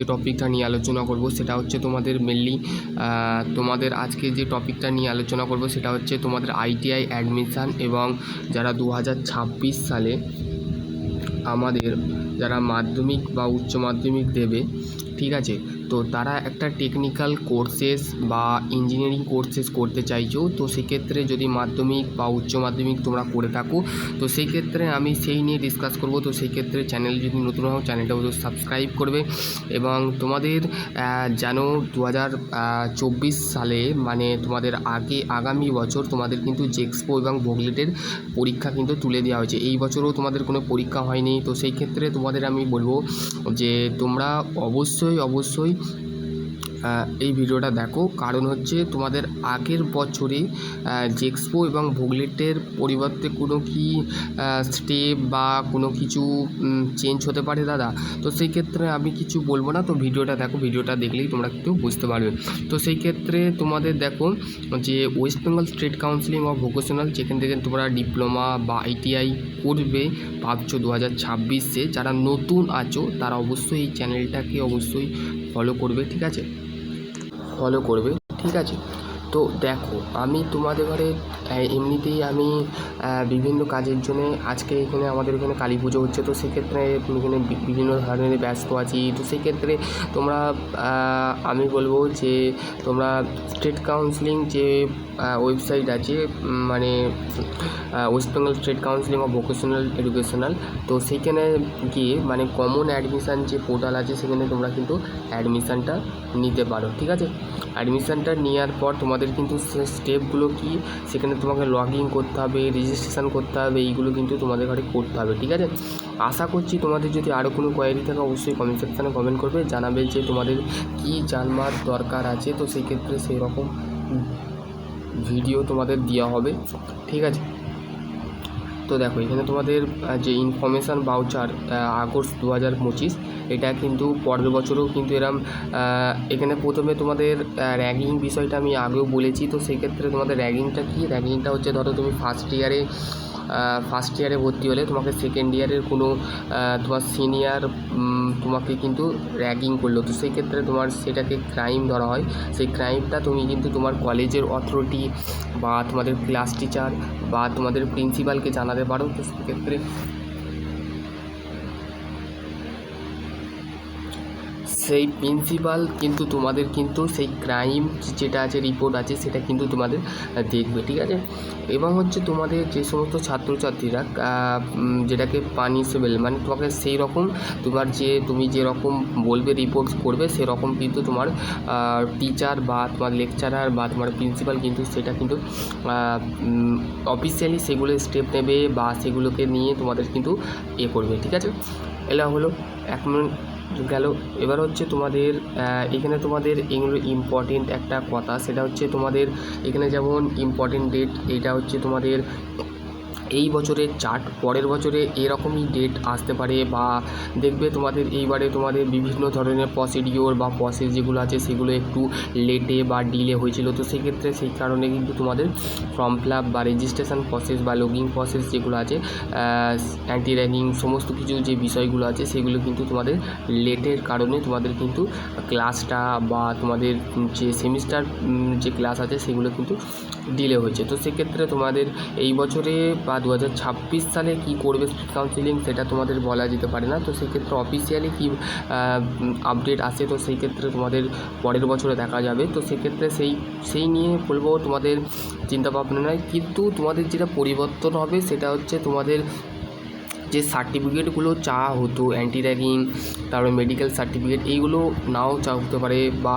যে টপিকটা নিয়ে আলোচনা করব, সেটা হচ্ছে তোমাদের মেনলি তোমাদের আজকে যে টপিকটা নিয়ে আলোচনা করব, সেটা হচ্ছে তোমাদের আইটিআই অ্যাডমিশান এবং যারা দু হাজার ছাব্বিশ সালে আমাদের, যারা মাধ্যমিক বা উচ্চ মাধ্যমিক দেবে, ঠিক আছে? তো তারা একটা টেকনিক্যাল কোর্সেস বা ইঞ্জিনিয়ারিং কোর্সেস করতে চাইছো, তো সেক্ষেত্রে যদি মাধ্যমিক বা উচ্চ মাধ্যমিক তোমরা করে থাকো, তো সেই ক্ষেত্রে আমি সেই নিয়ে ডিসকাস করব। তো সেই ক্ষেত্রে চ্যানেল যদি নতুন হও চ্যানেলটা অবশ্যই সাবস্ক্রাইব করবে এবং তোমাদের যেন দু হাজার চব্বিশ সালে মানে তোমাদের আগে আগামী বছর তোমাদের কিন্তু জেক্সপো এবং ভোগলেটের পরীক্ষা কিন্তু তুলে দেওয়া হয়েছে। এই বছরও তোমাদের কোনো পরীক্ষা হয়নি, তো সেই ক্ষেত্রে তোমাদের আমি বলব যে তোমরা অবশ্যই অবশ্যই amigos. এই ভিডিওটা দেখো। কারণ হচ্ছে তোমাদের আগের বছরে জেক্সপো এবং ভোগলেটের পরিবর্তে কোনো কি স্টেপ বা কোনো কিছু চেঞ্জ হতে পারে দাদা? তো সেই ক্ষেত্রে আমি কিছু বলব না। তো ভিডিওটা দেখো, ভিডিওটা দেখলেই তোমরা কিন্তু বুঝতে পারবে। তো সেই ক্ষেত্রে তোমাদের দেখো যে West Bengal state counselling of vocational যেখান থেকে তোমরা ডিপ্লোমা বা আইটিআই করবে, ভাবছ দু হাজার ছাব্বিশে। যারা নতুন আছো, তারা অবশ্যই এই চ্যানেলটাকে অবশ্যই ফলো করবে, ঠিক আছে? ফলো করবে ঠিক আছে? তো দেখো, আমি তোমাদের ঘরে এমনিতেই আমি বিভিন্ন কাজের জন্য আজকে এখানে আমাদের এখানে কালী পুজো হচ্ছে, তো সেক্ষেত্রে এখানে বিভিন্ন ধরনের ব্যস্ত আছি। তো সেক্ষেত্রে তোমরা আমি বলব যে তোমরা স্টেট কাউন্সিলিং যে ওয়েবসাইট আছে মানে West Bengal state counselling of vocational educational, তো সেইখানে গিয়ে মানে কমন অ্যাডমিশান যে পোর্টাল আছে, সেখানে তোমরা কিন্তু অ্যাডমিশানটা নিতে পারো, ঠিক আছে? অ্যাডমিশানটা নেওয়ার পর তোমাদের কিন্তু সে স্টেপগুলো কি? সেখানে তোমাকে লগ ইন করতে হবে রেজিস্ট্রেশন করতে হবে, এইগুলো কিন্তু তোমাদের ঘরে করতে হবে, ঠিক আছে? আশা করছি তোমাদের যদি আরও কোনো কোয়ারি থাকে অবশ্যই কমেন্ট সেকশানে কমেন্ট করবে, জানাবে যে তোমাদের কী জানবার দরকার আছে। তো সেই ক্ষেত্রে সেই রকম ভিডিও তোমাদের দেওয়া হবে, ঠিক আছে? তো দেখো, এখানে তোমাদের যে ইনফরমেশান বাউচার আগস্ট দু হাজার পঁচিশ, এটা কিন্তু পরের বছরেও কিন্তু এরম এখানে প্রথমে তোমাদের র্যাগিং বিষয়টা আমি আগেও বলেছি, তো সেক্ষেত্রে তোমাদের র্যাগিংটা কী? র্যাগিংটা হচ্ছে ধরো তুমি ফার্স্ট ইয়ারে ফার্স্ট ইয়ারে ভর্তি হলে তোমাকে সেকেন্ড ইয়ারের কোনো তোমার সিনিয়র তোমাকে কিন্তু র্যাগিং করল। তো সেই ক্ষেত্রে তোমার সেটাকে ক্রাইম ধরা হয়। সেই ক্রাইমটা তুমি কিন্তু তোমার কলেজের অথরিটি বা তোমাদের ক্লাস টিচার বা তোমাদের প্রিন্সিপালকে জানাতে পারো। তো সেক্ষেত্রে সেই প্রিন্সিপাল কিন্তু তোমাদের কিন্তু সেই ক্রাইম যেটা আছে রিপোর্ট আছে, সেটা কিন্তু তোমাদের দেখবে, ঠিক আছে? এবং হচ্ছে তোমাদের যে সমস্ত ছাত্রছাত্রীরা যেটাকে পানিশেবল মানে তোমাকে সেই রকম তোমার যে, তুমি যেরকম বলবে রিপোর্ট করবে, সেরকম কিন্তু তোমার টিচার বা তোমার লেকচারার বা তোমার প্রিন্সিপাল কিন্তু সেটা কিন্তু অফিসিয়ালি সেগুলো স্টেপ নেবে বা সেগুলোকে নিয়ে তোমাদের কিন্তু এ করবে, ঠিক আছে? এলা হলো এক মিনিট। গেল। এবার হচ্ছে তোমাদের এখানে তোমাদের এগুলো ইম্পর্টেন্ট একটা কথা, সেটা হচ্ছে তোমাদের এখানে যেমন ইম্পর্টেন্ট ডেট এটা হচ্ছে তোমাদের এই বছরের চার্ট পরের বছরে এরকমই ডেট আসতে পারে বা দেখবে তোমাদের এইবারে তোমাদের বিভিন্ন ধরনের প্রসিডিওর বা প্রসেস যেগুলো আছে সেগুলো একটু লেটে বা ডিলে হয়েছিল। তো সেক্ষেত্রে সেই কারণে কিন্তু তোমাদের ফর্ম ফিল বা রেজিস্ট্রেশন প্রসেস বা লগিং প্রসেস যেগুলো আছে অ্যান্টি র্যাগিং সমস্ত কিছু যে বিষয়গুলো আছে সেগুলো কিন্তু তোমাদের লেটের কারণে তোমাদের কিন্তু ক্লাসটা বা তোমাদের যে সেমিস্টার যে ক্লাস আছে সেগুলো কিন্তু ডিলে হয়েছে। তো সেক্ষেত্রে তোমাদের এই বছরে বা দু হাজার ছাব্বিশ সালে কী করবে কাউন্সিলিং সেটা তোমাদের বলা যেতে পারে না। তো সেক্ষেত্রে অফিসিয়ালি কী আপডেট আসে, তো সেই ক্ষেত্রে তোমাদের পরের বছরে দেখা যাবে। তো সেক্ষেত্রে সেই সেই নিয়ে বলব তোমাদের চিন্তা ভাবনা নয়। কিন্তু তোমাদের যেটা পরিবর্তন হবে সেটা হচ্ছে তোমাদের যে সার্টিফিকেটগুলো চাওয়া হতো অ্যান্টি র্যাগিং তারপরে মেডিকেল সার্টিফিকেট এইগুলো নাও চাওয়া হতে পারে বা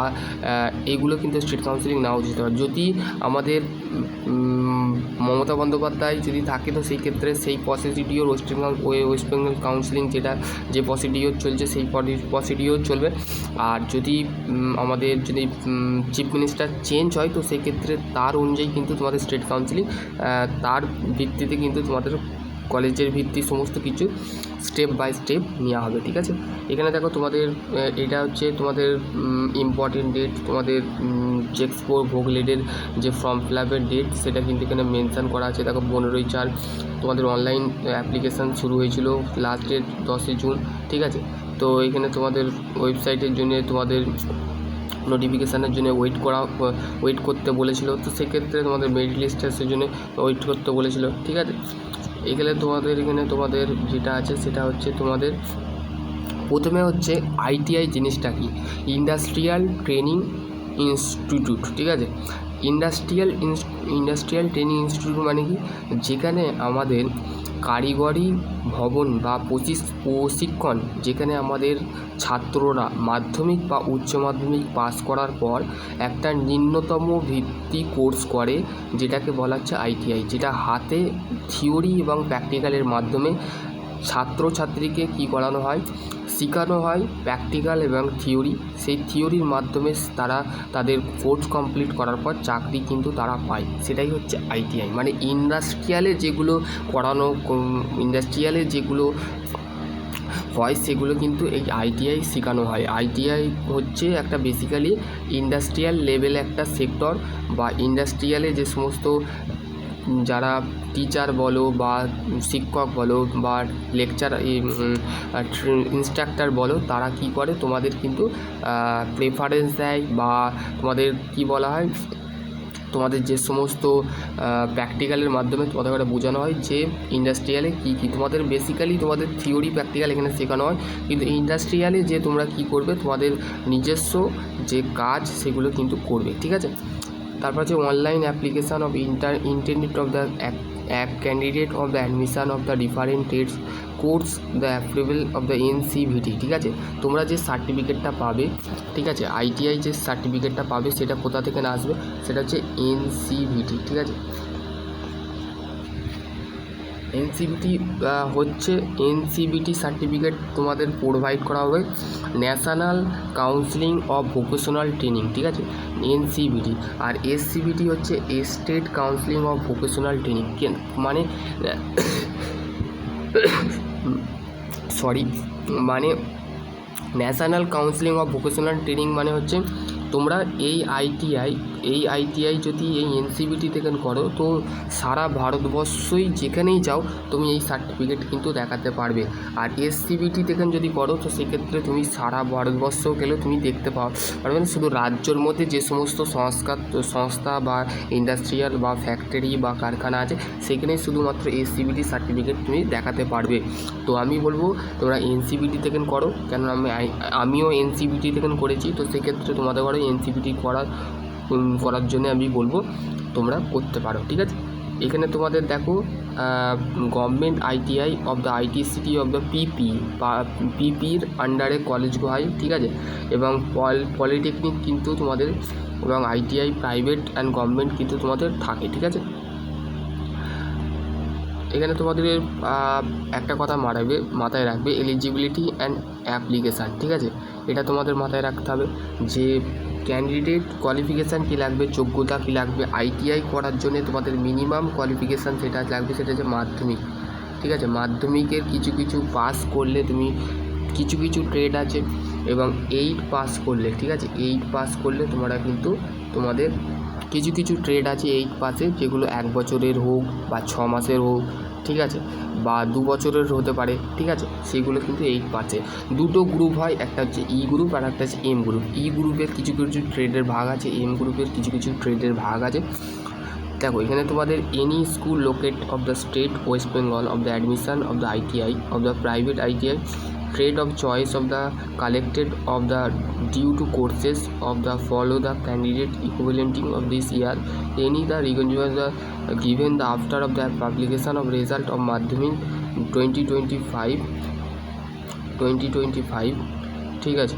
এইগুলো কিন্তু স্টেট কাউন্সিলিং নাও দিতে পারে। যদি আমাদের মমতা বন্দ্যোপাধ্যায় যদি থাকে তো সেই ক্ষেত্রে সেই procedure West Bengal West Bengal counselling যেটা, যে প্রসিডিওর চলছে সেই প্রসিডিওর চলবে। আর যদি আমাদের যদি চিফ মিনিস্টার চেঞ্জ হয় তো সেই ক্ষেত্রে তার অনুযায়ী কিন্তু তোমাদের স্টেট কাউন্সিলিং তার ভিত্তিতে কিন্তু তোমাদের কলেজের ভিত্তি সমস্ত কিছু স্টেপ বাই স্টেপ নেওয়া হবে, ঠিক আছে? এখানে দেখো তোমাদের এটা হচ্ছে তোমাদের ইম্পর্টেন্ট ডেট তোমাদের জেক্সপো ভোগলেটের যে ফর্ম ফিল আপের ডেট সেটা কিন্তু এখানে মেনশান করা আছে। দেখো পনেরোই চার তোমাদের অনলাইন অ্যাপ্লিকেশান শুরু হয়েছিল লাস্ট ডেট দশই জুন, ঠিক আছে? তো এখানে তোমাদের ওয়েবসাইটের জন্য তোমাদের নোটিফিকেশানের জন্য ওয়েট করা ওয়েট করতে বলেছিল। তো সেক্ষেত্রে তোমাদের মেরিট লিস্ট আসার জন্য ওয়েট করতে বলেছিল, ঠিক আছে? এখানে তোমাদের এখানে তোমাদের যেটা আছে সেটা হচ্ছে তোমাদের, প্রথমে হচ্ছে আইটিআই জিনিসটা কি? ইন্ডাস্ট্রিয়াল ট্রেনিং ইনস্টিটিউট ঠিক আছে? ইন্ডাস্ট্রিয়াল ইন্ডাস্ট্রিয়াল ট্রেনিং ইনস্টিটিউট মানে কি? যেখানে আমাদের কারিগরি ভবন বা প্রশিক্ষণ যেখানে আমাদের ছাত্ররা মাধ্যমিক বা উচ্চ মাধ্যমিক পাস করার পর একটা নিম্নতম ভিত্তি কোর্স করে, যেটাকে বলা হচ্ছে আইটিআই যেটা হাতে থিওরি এবং প্র্যাকটিক্যালের মাধ্যমে ছাত্রছাত্রীকে কী করানো হয়? শেখানো হয় প্র্যাকটিক্যাল এবং থিওরি সেই থিওরির মাধ্যমে তারা তাদের কোর্স কমপ্লিট করার পর চাকরি কিন্তু তারা পায়। সেটাই হচ্ছে আইটিআই মানে ইন্ডাস্ট্রিয়ালে যেগুলো করানো ইন্ডাস্ট্রিয়ালে যেগুলো হয়, সেগুলো কিন্তু এই আইটিআই শেখানো হয়। আইটিআই হচ্ছে একটা বেসিক্যালি ইন্ডাস্ট্রিয়াল লেভেলে একটা সেক্টর বা ইন্ডাস্ট্রিয়ালে যে সমস্ত যারা টিচার বলো বা শিক্ষক বলো বা লেকচার ইনস্ট্রাক্টর বলো, তারা কী করে? তোমাদের কিন্তু প্রেফারেন্স দেয় বা তোমাদের কী বলা হয়? তোমাদের যে সমস্ত প্র্যাকটিক্যালের মাধ্যমে তোমাদের একটা বোঝানো হয় যে ইন্ডাস্ট্রিয়ালে কী কী। তোমাদের বেসিক্যালি তোমাদের থিওরি প্র্যাকটিক্যাল এখানে শেখানো হয়। কিন্তু ইন্ডাস্ট্রিয়ালে যে তোমরা কী করবে? তোমাদের নিজস্ব যে কাজ সেগুলো কিন্তু করবে, ঠিক আছে? তারপর হচ্ছে online application of inter internet of the app candidate of the admission of the different trades course the approval of the NCVT ঠিক আছে? তোমরা যে সার্টিফিকেটটা পাবে, ঠিক আছে? আইটিআই যে সার্টিফিকেটটা পাবে, সেটা কোথা থেকে না আসবে? সেটা হচ্ছে এনসিভিটি ঠিক আছে? এনসিবিটি হচ্ছে এনসিবিটি সার্টিফিকেট তোমাদের প্রোভাইড করা হবে। National counselling of vocational training ঠিক আছে? এনসিবিটি আর এসসিবিটি হচ্ছে state counselling of vocational training মানে সরি মানে national counselling of vocational training মানে হচ্ছে তোমরা এই আইটিআই এই আইটিআই যদি এই এনসিবিটি থেকে করো, তো সারা ভারতবর্ষই যেখানেই যাও, তুমি এই সার্টিফিকেট কিন্তু দেখাতে পারবে। আর এসসিবিটি থেকে যদি করো, তো সেক্ষেত্রে তুমি সারা ভারতবর্ষ গেলে তুমি দেখতে পাও পারবে না? শুধু রাজ্যর মধ্যে যে সমস্ত সংস্কার সংস্থা বা ইন্ডাস্ট্রিয়াল বা ফ্যাক্টরি বা কারখানা আছে, সেখানে শুধুমাত্র এসসিবিটি সার্টিফিকেট তুমি দেখাতে পারবে। তো আমি বলব, তোমরা এনসিবিটি থেকে করো। কেন আমি আমিও এনসিবিটি থেকে করেছি, তো সেক্ষেত্রে তোমাদের ঘরে এনসিবিটি করার করার জন্য আমি বলব তোমরা করতে পারো, ঠিক আছে? এখানে তোমাদের দেখো government ITI of the IT city of the PP পিপির আন্ডারে কলেজ হয় ঠিক আছে? এবং পল পলিটেকনিক কিন্তু তোমাদের, এবং আইটিআই প্রাইভেট অ্যান্ড গভর্নমেন্ট কিন্তু তোমাদের থাকে, ঠিক আছে? এখানে তোমাদের একটা কথা মারাবে, মাথায় রাখবে এলিজিবিলিটি অ্যান্ড অ্যাপ্লিকেশান ঠিক আছে? এটা তোমাদের মাথায় রাখতে হবে যে ক্যান্ডিডেট কোয়ালিফিকেশান কী লাগবে, যোগ্যতা কী লাগবে আইটিআই করার জন্য তোমাদের মিনিমাম কোয়ালিফিকেশান সেটা লাগবে সেটা হচ্ছে মাধ্যমিক, ঠিক আছে? মাধ্যমিকের কিছু কিছু পাস করলে তুমি, কিছু কিছু ট্রেড আছে এবং এইট পাস করলে, ঠিক আছে? এইট পাস করলে তোমরা কিন্তু তোমাদের কিছু কিছু ট্রেড আছে এইট পাসে যেগুলো এক বছরের হোক বা ছ মাসের হোক, ঠিক আছে? বা দু বছরের হতে পারে, ঠিক আছে? সেগুলো কিন্তু এইট পাসে দুটো গ্রুপ হয়, একটা হচ্ছে ই গ্রুপ আর একটা হচ্ছে এম গ্রুপ ই গ্রুপের কিছু কিছু ট্রেডের ভাগ আছে এম গ্রুপের কিছু কিছু ট্রেডের ভাগ আছে। দেখো, এখানে তোমাদের any school locate of the state West Bengal of the admission of the ITI of the private ITI trade of choice of the collected of the due to courses of the follow the candidate equivalenting of this year any the regional the given the after of the publication of result of Madhyamik twenty twenty five twenty twenty five ঠিক আছে?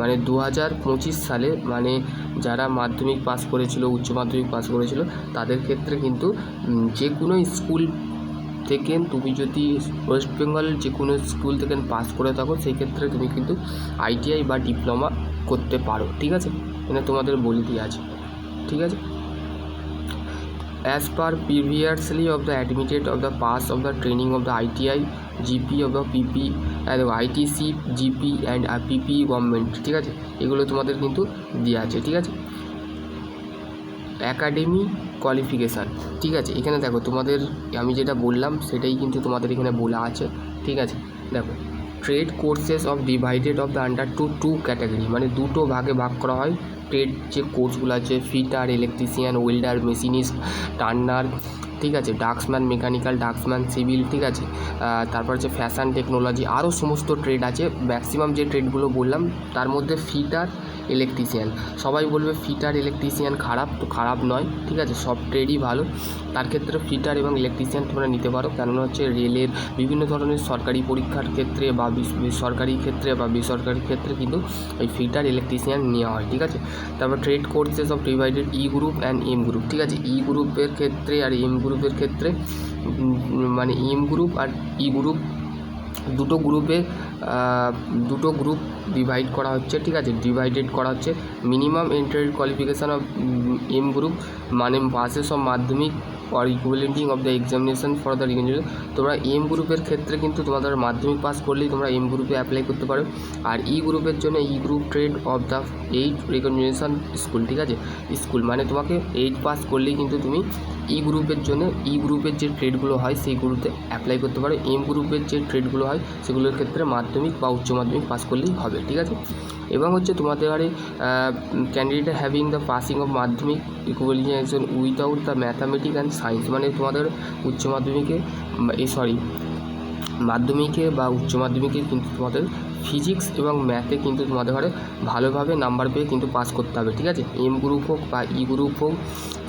মানে দু হাজার পঁচিশ সালে মানে যারা মাধ্যমিক পাস করেছিল, উচ্চ মাধ্যমিক পাস করেছিল, তাদের ক্ষেত্রে কিন্তু যে কোনো স্কুল থেকে তুমি যদি ওয়েস্ট বেঙ্গল যে কোনো স্কুল থেকে পাস করে থাকো, সেই ক্ষেত্রে তুমি কিন্তু আইটিআই বা ডিপ্লোমা করতে পারো, ঠিক আছে? এখানে তোমাদের বলে দিয়ে আছে, ঠিক আছে? As per previously of the admitted of the pass of the training of the ITI GP of the PP ITC GP and PP government ঠিক আছে? এগুলো তোমাদের কিন্তু দেওয়া আছে, ঠিক আছে? অ্যাকাডেমি কোয়ালিফিকেশান ঠিক আছে? এখানে দেখো তোমাদের, আমি যেটা বললাম সেটাই কিন্তু তোমাদের এখানে বলা আছে, ঠিক আছে? দেখো trade courses of divided of the under two two category মানে দুটো ভাগে ভাগ করা হয়। ট্রেড যে কোর্সগুলো আছে fitter electrician welder machinist turner ঠিক আছে? ডাক্সম্যান মেকানিক্যাল ডাক্সম্যান সিভিল ঠিক আছে? তারপর হচ্ছে ফ্যাশন টেকনোলজি আরও সমস্ত ট্রেড আছে। ম্যাক্সিমাম যে ট্রেডগুলো বললাম, তার মধ্যে ফিটার ইলেকট্রিশিয়ান সবাই বলবে ফিটার ইলেকট্রিশিয়ান খারাপ? তো খারাপ নয়, ঠিক আছে? সব ট্রেডই ভালো। তার ক্ষেত্রে ফিটার এবং ইলেকট্রিশিয়ান তোমরা নিতে পারো। কেননা হচ্ছে রেলের বিভিন্ন ধরনের সরকারি পরীক্ষার ক্ষেত্রে বা বেসরকারি ক্ষেত্রে বা বেসরকারি ক্ষেত্রে কিন্তু এই ফিটার ইলেকট্রিশিয়ান নেওয়া হয়, ঠিক আছে? তারপর trade courses of divided E group and M group ঠিক আছে? ই গ্রুপের ক্ষেত্রে আর এম গ্রুপের ক্ষেত্রে মানে এম গ্রুপ আর ই গ্রুপ দুটো গ্রুপে দুটো গ্রুপ ডিভাইড করা হচ্ছে, ঠিক আছে? ডিভাইডেড করা হচ্ছে। Minimum entry qualification of M group মানে passes of Madhyamik or equivalenting of the examination for the recognition তোমরা এম গ্রুপের ক্ষেত্রে কিন্তু তোমাদের মাধ্যমিক পাস করলেই তোমরা এম গ্রুপে অ্যাপ্লাই করতে পারো। আর ই গ্রুপের জন্য E group trade of the eight recognition school ঠিক আছে? স্কুল মানে তোমাকে এইট পাস করলেই কিন্তু তুমি ই গ্রুপের জন্য ই গ্রুপের যে ট্রেডগুলো হয় সেই গ্রুপে অ্যাপ্লাই করতে পারো। এম গ্রুপের যে ট্রেডগুলো হয় সেগুলোর ক্ষেত্রে মাধ্যমিক বা উচ্চ মাধ্যমিক পাস করলেই হবে, ঠিক আছে? এবং হচ্ছে তোমাদের আরে candidate having the passing of Madhyamik equal qualification without the mathematic and science মানে তোমাদের উচ্চ মাধ্যমিকে এই সরি মাধ্যমিকে বা উচ্চ মাধ্যমিকে কিন্তু তোমাদের ফিজিক্স এবং ম্যাথে কিন্তু তোমাদের ঘরে ভালোভাবে নাম্বার পেয়ে কিন্তু পাস করতে হবে, ঠিক আছে? এম গ্রুপ হোক বা ই গ্রুপ হোক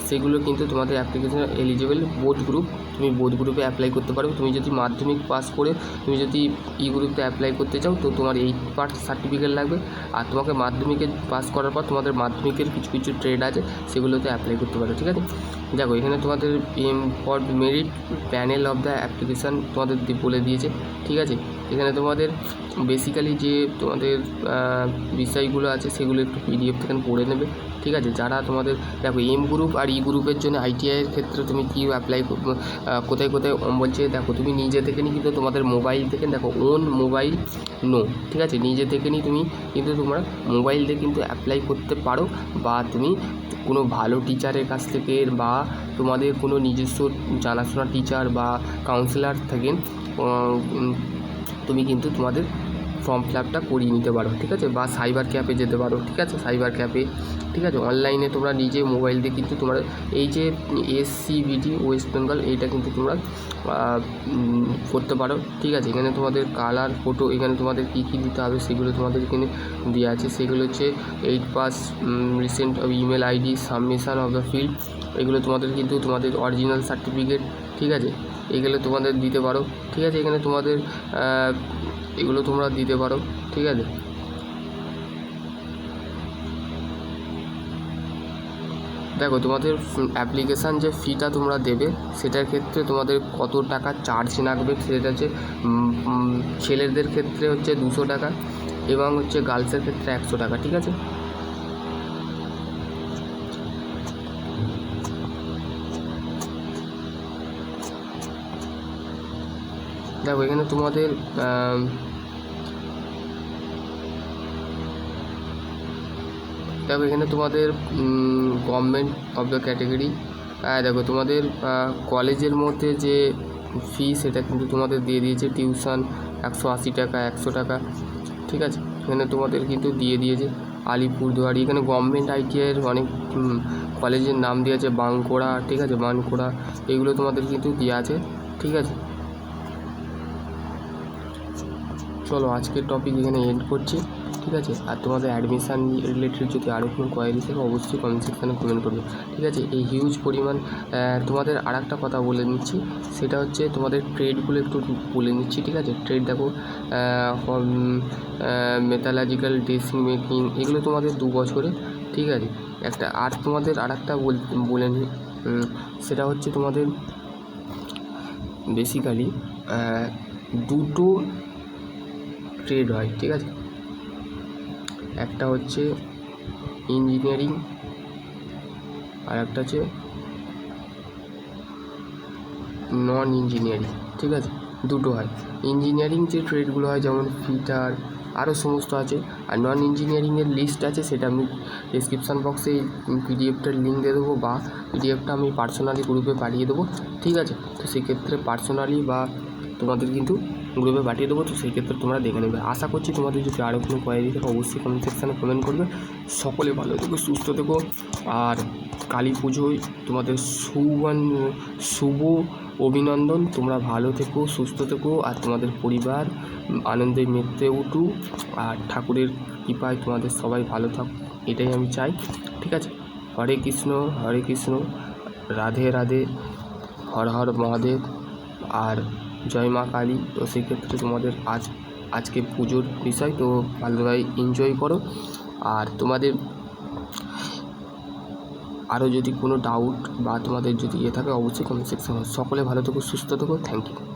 সেগুলো কিন্তু তোমাদের অ্যাপ্লিকেশন এলিজিবল বোথ গ্রুপ তুমি বোথ গ্রুপে অ্যাপ্লাই করতে পারো তুমি যদি মাধ্যমিক পাস করে, তুমি যদি ই গ্রুপে অ্যাপ্লাই করতে চাও, তো তোমার এইট পার্ট সার্টিফিকেট লাগবে। আর তোমাকে মাধ্যমিকে পাস করার পর তোমাদের মাধ্যমিকের কিছু কিছু ট্রেড আছে, সেগুলোতে অ্যাপ্লাই করতে পারো ঠিক আছে? দেখো, এখানে তোমাদের M for merit panel of the application তোমাদের বলে দিয়েছে, ঠিক আছে? এখানে তোমাদের বেসিক্যালি যে তোমাদের বিষয়গুলো আছে, সেগুলো একটু পিডিএফ থেকে পড়ে নেবে। ঠিক আছে? যারা তোমাদের, দেখো এম গ্রুপ আর ই গ্রুপের জন্য আইটিআইয়ের ক্ষেত্রে তুমি কী অ্যাপ্লাই কোথায় কোথায় বলছে, দেখো, তুমি নিজে থেকে নিয়ে কিন্তু তোমাদের মোবাইল থেকে, দেখো ওন মোবাইল নো ঠিক আছে? নিজে থেকে নিয়ে তুমি কিন্তু তোমরা মোবাইল দিয়ে কিন্তু অ্যাপ্লাই করতে পারো বা তুমি কোনো ভালো টিচারের কাছ থেকে বা তোমাদের কোনো নিজস্ব জানাশোনা টিচার বা কাউন্সিলার থাকেন তুমি কিন্তু তোমাদের ফর্ম ফিল আপটা করিয়ে নিতে পারো, ঠিক আছে? বা সাইবার ক্যাফে যেতে পারো, ঠিক আছে? সাইবার ক্যাফে ঠিক আছে? অনলাইনে তোমরা নিজে মোবাইল দিয়ে কিন্তু তোমরা এই যে এসসিবিটি ওয়েস্ট বেঙ্গল এইটা কিন্তু তোমরা করতে পারো, ঠিক আছে? এখানে তোমাদের কালার ফটো এখানে তোমাদের কী কী দিতে হবে সেগুলো তোমাদের এখানে দেওয়া আছে। সেগুলো হচ্ছে eight pass recent email ID submission of the field এগুলো তোমাদের কিন্তু তোমাদের অরিজিনাল সার্টিফিকেট ঠিক আছে? এগুলো তোমাদের দিতে পারো, ঠিক আছে? এখানে তোমাদের এগুলো তোমরা দিতে পারো, ঠিক আছে? দেখো, তোমাদের অ্যাপ্লিকেশান যে ফিটা তোমরা দেবে, সেটার ক্ষেত্রে তোমাদের কত টাকা চার্জ লাগবে, সেটা হচ্ছে ছেলেদের ক্ষেত্রে হচ্ছে দুশো টাকা এবং হচ্ছে গার্লসের ক্ষেত্রে একশো টাকা, ঠিক আছে? দেখো, এখানে তোমাদের দেখো, এখানে তোমাদের গভর্নমেন্ট অফ দ্য ক্যাটাগরি দেখো, তোমাদের কলেজের মধ্যে যে ফি সেটা কিন্তু তোমাদের দিয়ে দিয়েছে টিউশন একশো আশি টাকা, একশো টাকা, ঠিক আছে? এখানে তোমাদের কিন্তু দিয়ে দিয়েছে আলিপুরদুয়ারি। এখানে গভর্নমেন্ট আইটিআইয়ের অনেক কলেজের নাম দেওয়া আছে বাঁকুড়া, ঠিক আছে? বাঁকুড়া, এগুলো তোমাদের কিন্তু দেওয়া আছে, ঠিক আছে? চলো আজকের টপিক এখানে এন্ড করছি ঠিক আছে? আর তোমাদের অ্যাডমিশান রিলেটেড যদি আরও কোনো কোয়ারি থাকে অবশ্যই কমেন্ট সেকশানে কমেন্ট করবে ঠিক আছে? এই হিউজ পরিমাণ তোমাদের আর একটা কথা বলে নিচ্ছি সেটা হচ্ছে তোমাদের ট্রেডগুলো একটু বলে নিচ্ছি ঠিক আছে? ট্রেড দেখো মেথালজিক্যাল ড্রেসিং মেকিং এগুলো তোমাদের দু বছরে ঠিক আছে? একটা আর তোমাদের আর একটা বলে উম, সেটা হচ্ছে তোমাদের বেসিক্যালি দুটো ট্রেড হয়, ঠিক আছে? একটা হচ্ছে ইঞ্জিনিয়ারিং আর একটা হচ্ছে নন ইঞ্জিনিয়ারিং ঠিক আছে? দুটো হয়। ইঞ্জিনিয়ারিং যে ট্রেডগুলো হয়, যেমন ফিটার আরও সমস্ত আছে। আর নন ইঞ্জিনিয়ারিংয়ের লিস্ট আছে, সেটা আমি ডিসক্রিপশান বক্সে পিডিএফটার লিঙ্ক দিয়ে দেবো বা পিডিএফটা আমি পার্সোনালি গ্রুপে পাঠিয়ে দেবো, ঠিক আছে? তো সেক্ষেত্রে পার্সোনালি বা তোমাদের কিন্তু গ্রুপে পাঠিয়ে দেবো, তো সেই ক্ষেত্রে তোমরা দেখে নেবে। আশা করছি তোমাদের যদি আরও কোনো কোয়ারি থাকে, অবশ্যই কমেন্ট সেকশানে কমেন্ট করবে। সকলে ভালো থেকো, সুস্থ থেকো। আর কালী পুজোয় তোমাদের সুবান শুভ অভিনন্দন। তোমরা ভালো থেকো, সুস্থ থেকো। আর তোমাদের পরিবার আনন্দে মেতে উঠুক আর ঠাকুরের কৃপায় তোমাদের সবাই ভালো থাক, এটাই আমি চাই। ঠিক আছে? হরে কৃষ্ণ হরে কৃষ্ণ। রাধে রাধে। হর হর মহাদেব। আর জয় মা কালী। তো সেক্ষেত্রে তোমাদের আজ, আজকে পুজোর বিষয়। তো ভালোভাবে এনজয় করো। আর তোমাদের আরও যদি কোনো ডাউট বা তোমাদের যদি ইয়ে থাকে, অবশ্যই কমেন্ট সেকশন সকলে ভালো থেকো, সুস্থ থেকো। Thank you